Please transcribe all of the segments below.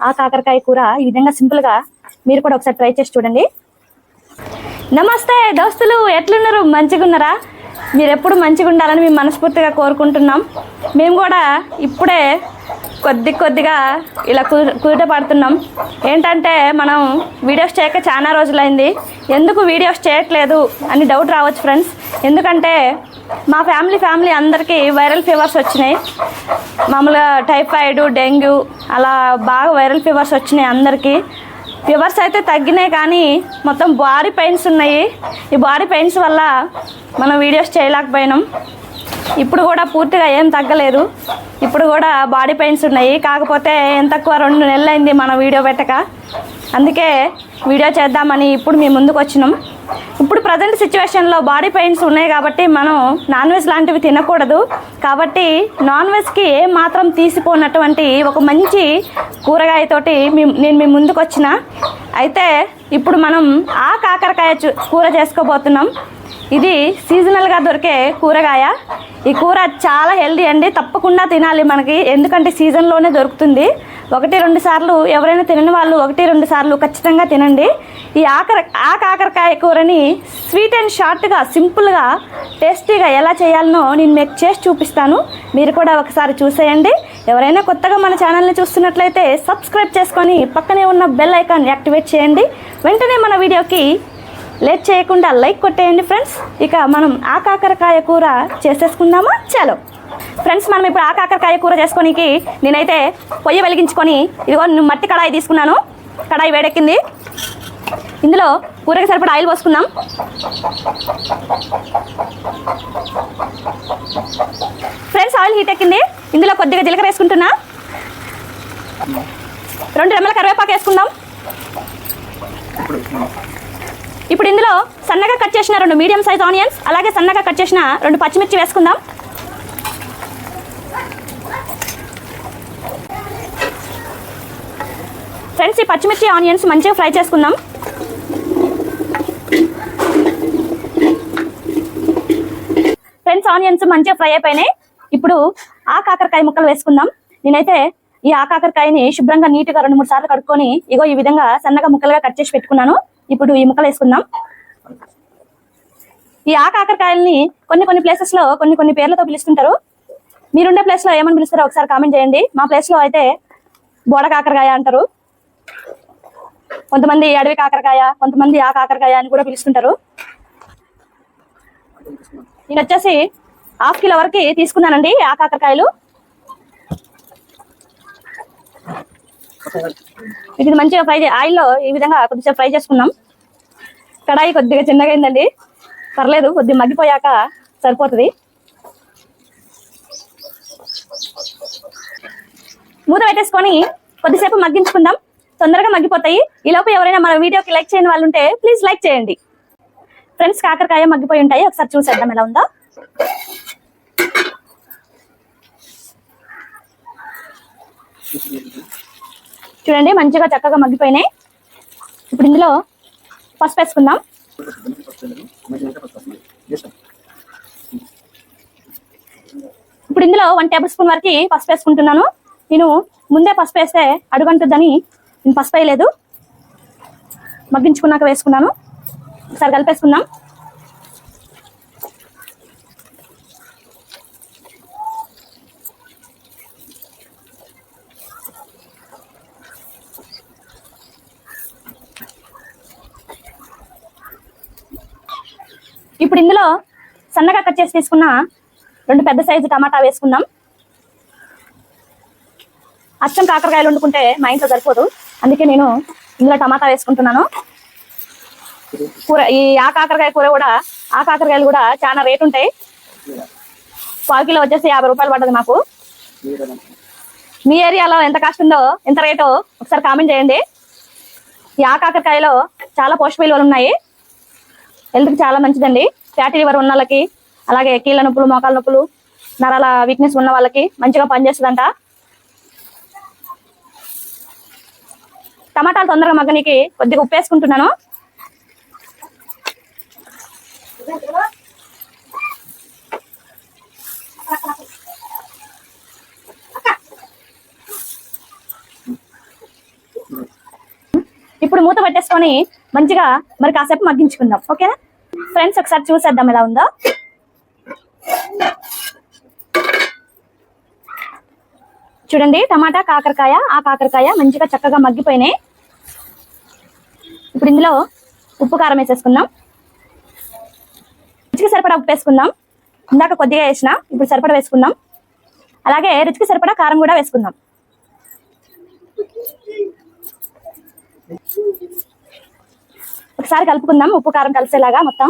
ఆ కాకరకాయ కూర ఈ విధంగా సింపుల్గా మీరు కూడా ఒకసారి ట్రై చేసి చూడండి. నమస్తే దోస్తులు ఎట్లున్నారు? మంచిగా ఉన్నారా మీరు ఎప్పుడు మంచిగా ఉండాలని మేము మనస్ఫూర్తిగా కోరుకుంటున్నాం. మేము కూడా ఇప్పుడే కొద్ది కొద్దిగా ఇలా కుదుట పడుతున్నాం. ఏంటంటే మనం వీడియోస్ చేయక చాలా రోజులైంది. ఎందుకు వీడియోస్ చేయట్లేదు అని డౌట్ రావచ్చు ఫ్రెండ్స్ ఎందుకంటే మా ఫ్యామిలీ ఫ్యామిలీ అందరికీ వైరల్ ఫీవర్స్ వచ్చినాయి. మామూలుగా టైఫాయిడ్ డెంగ్యూ అలా బాగా వైరల్ ఫీవర్స్ వచ్చినాయి అందరికీ. ఫీవర్స్ అయితే తగ్గినాయి కానీ మొత్తం బాడీ పెయిన్స్ ఉన్నాయి. ఈ బాడీ పెయిన్స్ వల్ల మనం వీడియోస్ చేయలేకపోయినాం. ఇప్పుడు కూడా పూర్తిగా ఏం తగ్గలేదు. ఇప్పుడు కూడా బాడీ పెయిన్స్ ఉన్నాయి. కాకపోతే ఎంత తక్కువ రెండు నెలలు అయింది మన వీడియో పెట్టక. అందుకే వీడియో చేద్దామని ఇప్పుడు మీ ముందుకు వచ్చినాం. ఇప్పుడు ప్రజెంట్ సిచ్యువేషన్లో బాడీ పెయిన్స్ ఉన్నాయి కాబట్టి మనం నాన్ వెజ్ లాంటివి తినకూడదు. కాబట్టి నాన్ వెజ్కి ఏ మాత్రం తీసిపోనటువంటి ఒక మంచి కూరగాయతోటి మీ నేను మీ ముందుకు వచ్చిన. అయితే ఇప్పుడు మనం ఆ కాకరకాయ చూ- కూర చేసుకోబోతున్నాం. ఇది సీజనల్గా దొరికే కూరగాయ. ఈ కూర చాలా హెల్దీ అండి. తప్పకుండా తినాలి మనకి. ఎందుకంటే సీజన్లోనే దొరుకుతుంది. ఒకటి రెండు సార్లు ఎవరైనా తినని వాళ్ళు ఒకటి రెండు సార్లు ఖచ్చితంగా తినండి. ఈ ఆకర ఆ కాకరకాయ కూరని స్వీట్ అండ్ షార్ట్గా సింపుల్గా టేస్టీగా ఎలా చేయాలనో నేను మీకు చేసి చూపిస్తాను. మీరు కూడా ఒకసారి చూసేయండి. ఎవరైనా కొత్తగా మన ఛానల్ని చూస్తున్నట్లయితే సబ్స్క్రైబ్ చేసుకొని పక్కనే ఉన్న బెల్ ఐకాన్ యాక్టివేట్ చేయండి. వెంటనే మన వీడియోకి లేట్ చేయకుండా లైక్ కొట్టేయండి ఫ్రెండ్స్. ఇక మనం ఆ కాకరకాయ కూర చేసేసుకుందామా? చలో. ఫ్రెండ్స్ మనం ఇప్పుడు ఆ కాకరకాయ కూర చేసుకోనికి నేనైతే పొయ్యి వెలిగించుకొని ఇదిగో మట్టి కడాయి తీసుకున్నాను. కడాయి వేడెక్కింది. ఇందులో కూరకి సరిపడా ఆయిల్ పోసుకుందాం. ఫ్రెండ్స్ ఆయిల్ హీట్ ఎక్కింది. ఇందులో కొద్దిగా జీలకర్ర వేసుకుంటున్నా. రెండు రెమ్మల కరివేపాకు వేసుకుందాం. ఇప్పుడు ఇందులో సన్నగా కట్ చేసిన రెండు మీడియం సైజ్ ఆనియన్స్ అలాగే సన్నగా కట్ చేసిన రెండు పచ్చిమిర్చి వేసుకుందాం. ఫ్రెండ్స్ ఈ పచ్చిమిర్చి ఆనియన్స్ మంచిగా ఫ్రై చేసుకుందాం. ఫ్రెండ్స్ ఆనియన్స్ మంచిగా ఫ్రై అయిపోయినాయి. ఇప్పుడు ఆ కాకరకాయ ముక్కలు వేసుకుందాం. నేనైతే ఈ ఆ కాకరకాయని శుభ్రంగా నీట్గా రెండు మూడు సార్లు కడుక్కొని ఇగో ఈ విధంగా సన్నగా ముక్కలుగా కట్ చేసి పెట్టుకున్నాను. ఇప్పుడు ఈ ముక్కలు వేసుకుందాం. ఈ ఆ కాకరకాయల్ని కొన్ని కొన్ని ప్లేసెస్లో కొన్ని కొన్ని పేర్లతో పిలుస్తుంటారు. మీరుండే ప్లేస్లో ఏమని పిలుస్తారో ఒకసారి కామెంట్ చేయండి. మా ప్లేస్లో అయితే బోడ కాకరకాయ అంటారు. కొంతమంది అడవి కాకరకాయ కొంతమంది ఆ కాకరకాయ అని కూడా పిలుస్తుంటారు. నేను వచ్చేసి హాఫ్ కిలో వరకు తీసుకున్నానండి ఆ కాకరకాయలు ఇది మంచిగా ఫ్రై ఆయిల్ ఆయిల్లో ఈ విధంగా కొద్దిసేపు ఫ్రై చేసుకున్నాం. కడాయి కొద్దిగా చిన్నగా అయిందండి. పర్లేదు కొద్దిగా మగ్గిపోయాక సరిపోతుంది. మూత పెట్టేసుకొని కొద్దిసేపు మగ్గించుకుందాం. తొందరగా మగ్గిపోతాయి. ఈలోపు ఎవరైనా మన వీడియోకి లైక్ చేయని వాళ్ళు ఉంటే ప్లీజ్ లైక్ చేయండి. ఫ్రెండ్స్ కాకరకాయ మగ్గిపోయి ఉంటాయి. ఒకసారి చూసేద్దాం ఎలా ఉందో. చూడండి మంచిగా చక్కగా మగ్గిపోయినాయి. ఇప్పుడు ఇందులో పసుపు వేసుకుందాం. ఇప్పుడు ఇందులో వన్ టేబుల్ స్పూన్ వరకు పసుపు వేసుకుంటున్నాను. నేను ముందే పసుపు వేస్తే అడుగంటుందని నేను పసుపు వేయలేదు. మగ్గించుకున్నాక వేసుకున్నాను. ఒకసారి కలిపేసుకుందాం. ఇప్పుడు ఇందులో సన్నగా కట్ చేసి తీసుకున్న రెండు పెద్ద సైజు టమాటా వేసుకుందాం. అచ్చం కాకరకాయలు వండుకుంటే మా ఇంట్లో సరిపోదు. అందుకే నేను ఇందులో టమాటా వేసుకుంటున్నాను. కూర ఈ ఆ కాకరకాయ కూర కూడా ఆ కాకరకాయలు కూడా చాలా రేట్ ఉంటాయి. పావు కిలో వచ్చేసి యాభై రూపాయలు పడ్డది మాకు. మీ ఏరియాలో ఎంత కాస్ట్ ఉందో ఎంత రేటో ఒకసారి కామెంట్ చేయండి. ఈ ఆ కాకరకాయలో చాలా పోషక విలువలు ఉన్నాయి. హెల్త్కి చాలా మంచిదండి. ఫ్యాటీ లివర్ ఉన్న వాళ్ళకి అలాగే కీళ్ళ నొప్పులు మోకాల నొప్పులు నరాల వీక్నెస్ ఉన్న వాళ్ళకి మంచిగా పనిచేస్తుందంట. టమాటాలు తొందరగా మగ్గనికి కొద్దిగా ఉప్పు వేసుకుంటున్నాను. ఇప్పుడు మూత పెట్టేసుకొని మంచిగా మరి కాసేపు మగ్గించుకుందాం. ఓకేనా? ఫ్రెండ్స్ ఒకసారి చూసేద్దాం ఎలా ఉందో. చూడండి టమాటా కాకరకాయ ఆ కాకరకాయ మంచిగా చక్కగా మగ్గిపోయినాయి. ఇప్పుడు ఇందులో ఉప్పు కారం వేసేసుకుందాం. రుచికి సరిపడా ఉప్పు వేసుకుందాం. ఇందాక కొద్దిగా వేసిన ఇప్పుడు సరిపడా వేసుకుందాం. అలాగే రుచికి సరిపడా కారం కూడా వేసుకుందాం. ఒకసారి కలుపుకుందాం. ఉప్పు కారం కలిసేలాగా మొత్తం.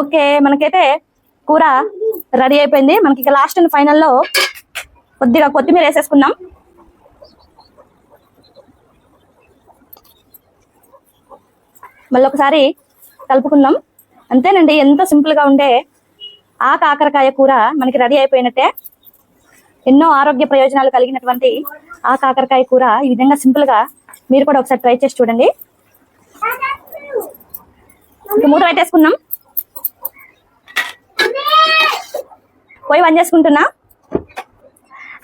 ఓకే మనకైతే కూర రెడీ అయిపోయింది. మనకి ఇక లాస్ట్ అండ్ ఫైనల్లో కొద్దిగా కొత్తిమీర వేసేసుకుందాం. మళ్ళీ ఒకసారి కలుపుకుందాం. అంతేనండి ఎంతో సింపుల్గా ఉండే ఆ కాకరకాయ కూర మనకి రెడీ అయిపోయినట్టే. ఎన్నో ఆరోగ్య ప్రయోజనాలు కలిగినటువంటి ఆ కాకరకాయ కూర ఈ విధంగా సింపుల్గా మీరు కూడా ఒకసారి ట్రై చేసి చూడండి. మూడు మూత పెట్టేసుకుందాం. పోయి వన్ చేసుకుంటున్నా.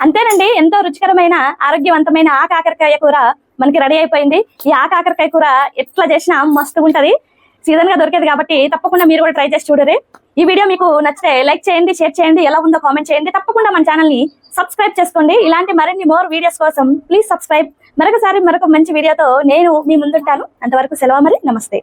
అంతేనండి ఎంతో రుచికరమైన ఆరోగ్యవంతమైన ఆ కాకరకాయ కూర మనకి రెడీ అయిపోయింది. ఈ ఆ కాకరకాయ కూర ఎట్లా చేసినా మస్తు ఉంటది. సీజన్గా దొరికేది కాబట్టి తప్పకుండా మీరు కూడా ట్రై చేసి చూడరు. ఈ వీడియో మీకు నచ్చితే లైక్ చేయండి షేర్ చేయండి ఎలా ఉందో కామెంట్ చేయండి. తప్పకుండా మన ఛానల్ని సబ్స్క్రైబ్ చేసుకోండి. ఇలాంటి మరిన్ని మోర్ వీడియోస్ కోసం ప్లీజ్ సబ్స్క్రైబ్ మరొకసారి మరొక మంచి వీడియోతో నేను మీ ముందుంటాను. అంతవరకు సెలవు మరి నమస్తే.